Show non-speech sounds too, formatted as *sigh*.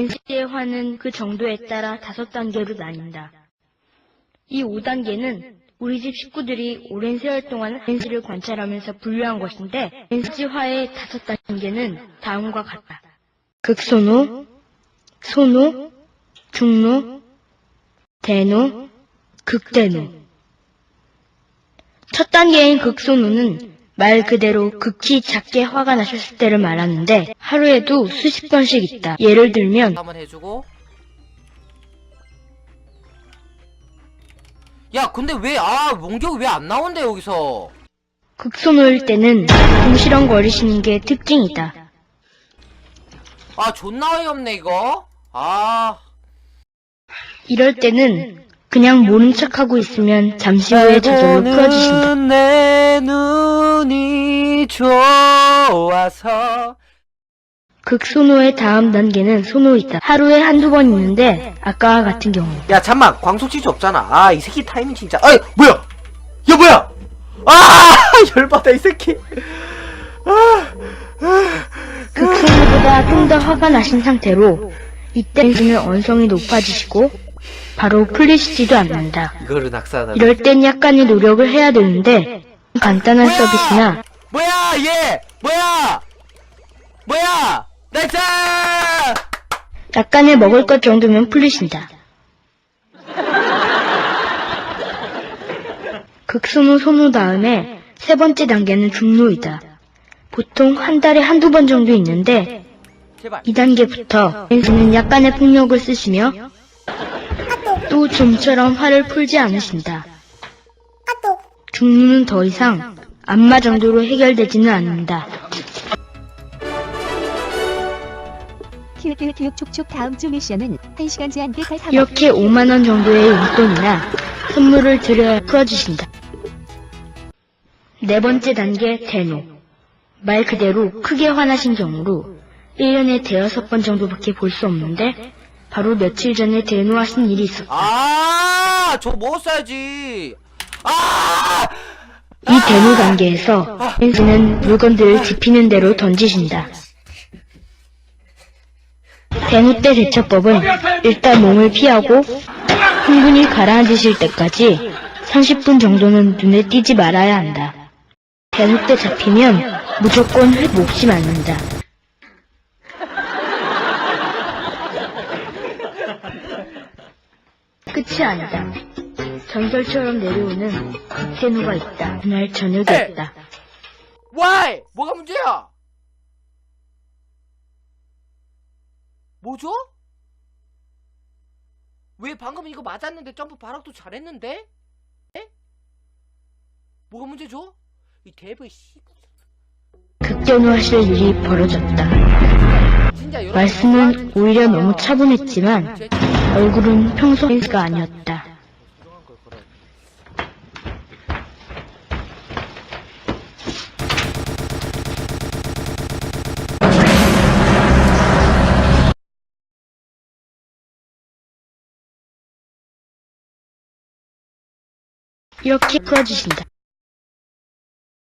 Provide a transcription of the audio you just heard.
NC의 화는 그 정도에 따라 다섯 단계로 나뉜다. 이 5단계는 우리 집 식구들이 오랜 세월 동안 NC를 관찰하면서 분류한 것인데 NC화의 다섯 단계는 다음과 같다. 극소노, 소노, 중노, 대노, 극대노. 첫 단계인 극소노는 말 그대로 극히 작게 화가 나셨을 때를 말하는데 하루에도 수십 번씩 있다. 예를 들면 한번 해주고 야 근데 왜아 몽격이 왜 안 나온대 여기서 극소노일 때는 궁시렁거리시는 게 특징이다. 아 존나 어이없네 이거 아 이럴 때는 그냥 모른 척하고 있으면 잠시 후에 저절로 풀어지신다. 내 눈이 좋아서. 극소노의 다음 단계는 소노이다. 하루에 한두 번 있는데 아까와 같은 경우. 야 잠만. 광속지주 없잖아. 아 이 새끼 타이밍 진짜. 아이 뭐야? 야 뭐야? 아 *laughs* 열받아 이 새끼. 극소노보다 좀 더 화가 나신 상태로 이때 NC는 언성이 높아지시고 바로 풀리시지도 않는다. 이거를 낙사하다 이럴 땐 약간의 노력을 해야 되는데 간단한 뭐야? 서비스나 뭐야 얘 뭐야 뭐야 나이스 약간의 먹을 것 정도면 풀리신다. 극소노 소노 다음에 세 번째 단계는 중노이다. 보통 한 달에 한두 번 정도 있는데 제발 이 단계부터 NC는 약간의 폭력을 쓰시며 또 좀처럼 화를 풀지 않으신다. 중노는 더 이상 안마 정도로 해결되지는 않는다. 키읔키읔 키읔 촉촉 다음 주 미션은 1시간 제한 개탈 이렇게 5만원 정도의 용돈이나 선물을 드려야 풀어주신다. 네 번째 단계 대노. 말 그대로 크게 화나신 경우로 1년에 대여섯 번 정도밖에 볼 수 없는데 바로 며칠 전에 대노하신 일이 있었다. 아, 저거 먹었어야지. 아! 이 대노 단계에서 NC는 물건들을 집히는 대로 던지신다. 대노 때 대처법은 일단 몸을 피하고 흥분이 가라앉으실 때까지 30분 정도는 눈에 띄지 말아야 한다. 대노 때 잡히면 무조건 회 몫이 맞는다. 끝이 아니다. 전설처럼 내려오는 극대노가 있다. 그날 저녁이었다. 와이! 뭐가 문제야? 뭐죠? 왜 방금 이거 맞았는데 점프 발악도 잘했는데? 에? 뭐가 문제죠? 이 대부 씨. 극대노 하실 일이 벌어졌다. 말씀은 오히려 너무 차분했지만 제- 얼굴은 평소 가 아니었다. 이렇게 풀어주신다.